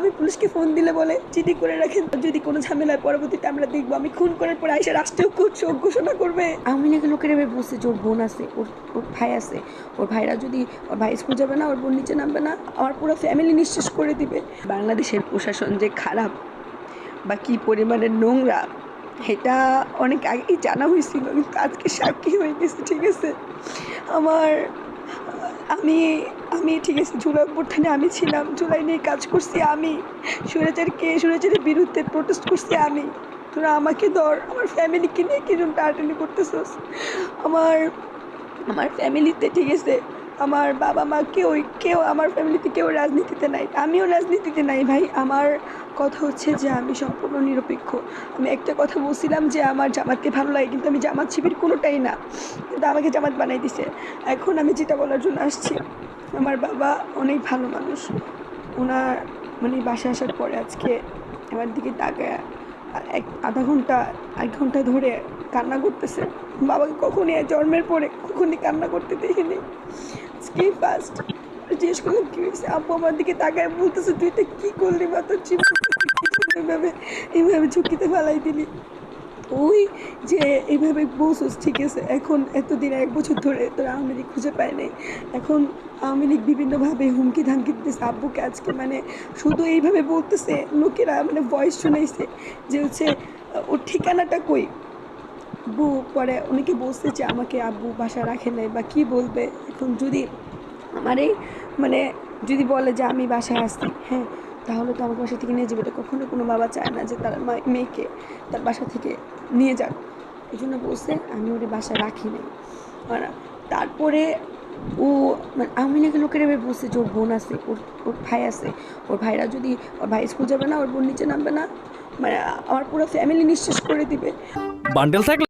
আমি পুলিশকে ফোন দিলে বলে চিঠি করে রাখেন। যদি কোনো ঝামেলায় পরবর্তীতে আমরা দেখব, আমি খুন করার পরে আইসা রাষ্ট্রীয় শোক ঘোষণা করবে। আমি লীগের লোকের এবার বলছে, যে ওর বোন আছে, ওর ওর ভাই আছে। ওর ভাইরা যদি, ওর ভাই স্কুল যাবে না, ওর বোন নিচে নামবে না, আমার পুরো ফ্যামিলি নিঃশেষ করে দিবে। বাংলাদেশের প্রশাসন যে খারাপ বা কী পরিমাণের নোংরা, এটা অনেক আগেই জানা হয়েছিল, কিন্তু আজকে সাক্ষী হয়ে গেছে, ঠিক আছে? আমার, আমি আমি ঠিক আছে, জুলাই অভ্যুত্থানে আমি ছিলাম, জুলাই নিয়ে কাজ করছি আমি। সুরেচারকে সুরেচারের বিরুদ্ধে প্রোটেস্ট করছি আমি। তোরা আমাকে ধর, আমার ফ্যামিলিকে নিয়ে কীরকম টাটানি করতেছস? আমার আমার ফ্যামিলিতে ঠিক আছে, আমার বাবা মা কেউ কেউ, আমার ফ্যামিলিতে কেউ রাজনীতিতে নাই। আমিও রাজনীতিতে নাই ভাই। আমার কথা হচ্ছে যে আমি সম্পূর্ণ নিরপেক্ষ। আমি একটা কথা বলছিলাম যে আমার জামাতকে ভালো লাগে, কিন্তু আমি জামাত শিবির কোনোটাই না। কিন্তু আমাকে জামাত বানাই দিছে। এখন আমি যেটা বলার জন্য আসছি। আমার বাবা অনেক ভালো মানুষ। ওনার মানে বাসা আসার পরে আজকে আমার দিকে তাকায় এক আধা ঘণ্টা এক ঘণ্টা ধরে কান্না করতেছে। বাবাকে কখনই জন্মের পরে কখনই কান্না করতে দেখিনি। আজকেই ফার্স্ট জিজ্ঞেস করলাম, কী হয়েছে? আব্বু আমার দিকে তাকায়, বলতেছে, তুই তো কী করলি বা তোর জীবন এইভাবে ঝুঁকিতে ফেলাই দিলি। ওই যে এইভাবে বলছিস ঠিক আছে? এখন এতদিন এক বছর ধরে তোর আওয়ামী লীগ খুঁজে পায় নাই। এখন আওয়ামী লীগ বিভিন্নভাবে হুমকি ধামকি দিতেছে। আব্বুকে আজকে মানে শুধু এইভাবে বলতেছে, লোকেরা মানে ভয়েস শুনাইছে যে হচ্ছে, ওর ঠিকানাটা কই? আব্বু পরে অনেকে বলছে যে আমাকে আব্বু বাসা রাখে নাই বা কি বলবে? এখন যদি আমার মানে যদি বলে যে আমি বাসায় আসছি হ্যাঁ তাহলে তো আমার বাসা থেকে নিয়ে যাবে। এটা কখনো কোনো বাবা চায় না যে তার মেয়েকে তার বাসা থেকে নিয়ে যাক। এই জন্য বলছে, আমি ওর বাসায় রাখি নাই। তারপরে ও মানে আমি লীগের লোকের এবার বলছে যে ওর বোন আছে, ওর ওর ভাই আছে। ওর ভাইরা যদি, ওর ভাই স্কুল যাবে না, ওর বোন নিচে নামবে না। মানে আমার পুরো ফ্যামিলি নিঃশেষ করে দিবে। বান্ডেল থাকলে